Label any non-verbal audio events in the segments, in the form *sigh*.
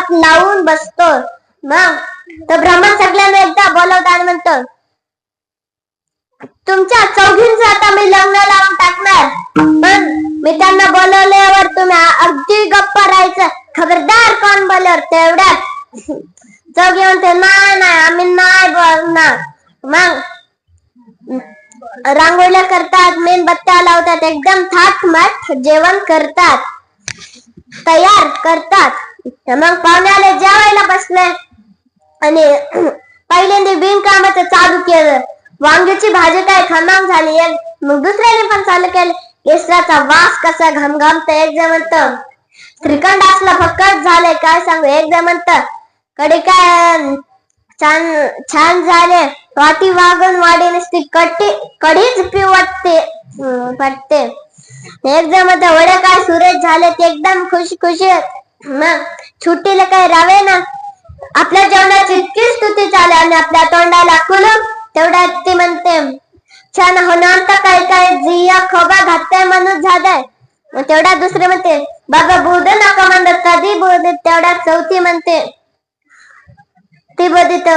हात लावून बसतो. मग तो ब्राह्मण सगळ्यांना एकदा बोलवतो आणि म्हणतो तुमच्या चौघींचं आता मी लग्न लावून टाकणार. पण मी त्यांना बोलवल्यावर तुम्ही अगदी गप्प राहायचं. खबरदार कोण बोलवर तेवढ्यात. *laughs* चौघी म्हणते नाही नाही आम्ही नाही बोलणार. मग रांगोळ्या करतात मेणबत्त्या लावतात एकदम थाटमाट जेवण करतात तयार करतात. मग पाहुण्याला जेवायला बसले. आणि पहिल्यांदा बिनकामाचं चालू केलं. वांग्याची भाजी काय खमाम झाली. एक मग दुसऱ्याने पण चालू केलं. केसराचा वास कसा घमघमत एकदा म्हणत श्रीखंड असला फक्कट झाले काय सांगू एक म्हणत कडे काय छान छान झाले. वाटी वागून वाढी नसती कट्टी कडीच पिवटते वाटते एकदम आता वडे काय सुरेश झाले ते एकदम खुशी खुशी मग सुट्टीला काय रावे ना? आपल्या जेवणाची इतकी स्तुती चालू आणि आपल्या तोंडाला कुलूप तेवढ्यात ती म्हणते छान होणार तर काय काय? जिया खोबा घातय म्हणून झालंय. मग तेवढ्यात दुसरे म्हणते बाबा बोध नका म्हणत कधी बोध? तेवढ्यात चौथी म्हणते ती बोधित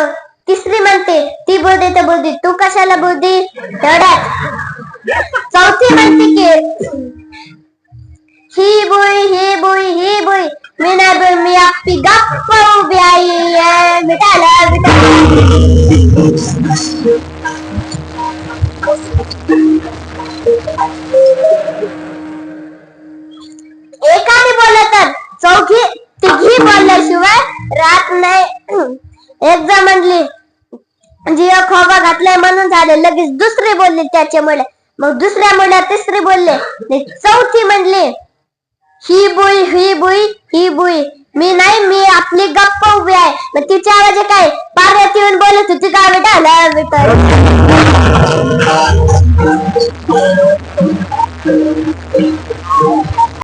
तिसरी म्हणते ती बोधित बोधी तू कशाला बोधी? तेवढ्यात चौथी म्हणते की ही बोई ही बोई ही बोई मी नाही बुई på आपली गप्प उभी आहे मिठाला मिठाला एकाने बोललं तर चौघी तिघी बोलल्याशिवाय राहत नाही एक जण म्हणली जिओ खोबा घातलाय म्हणून झाले लगेच दुसरी बोलली त्याच्यामुळे मग दुसऱ्या मुळे तिसरी बोलले चौथी म्हणली ही बुई ही बुई ही बुई. मी नाही मी आपली गप्प उभी आहे. मग तिच्या आवाज काय? पार्वती येऊन बोलत होती का? बेटा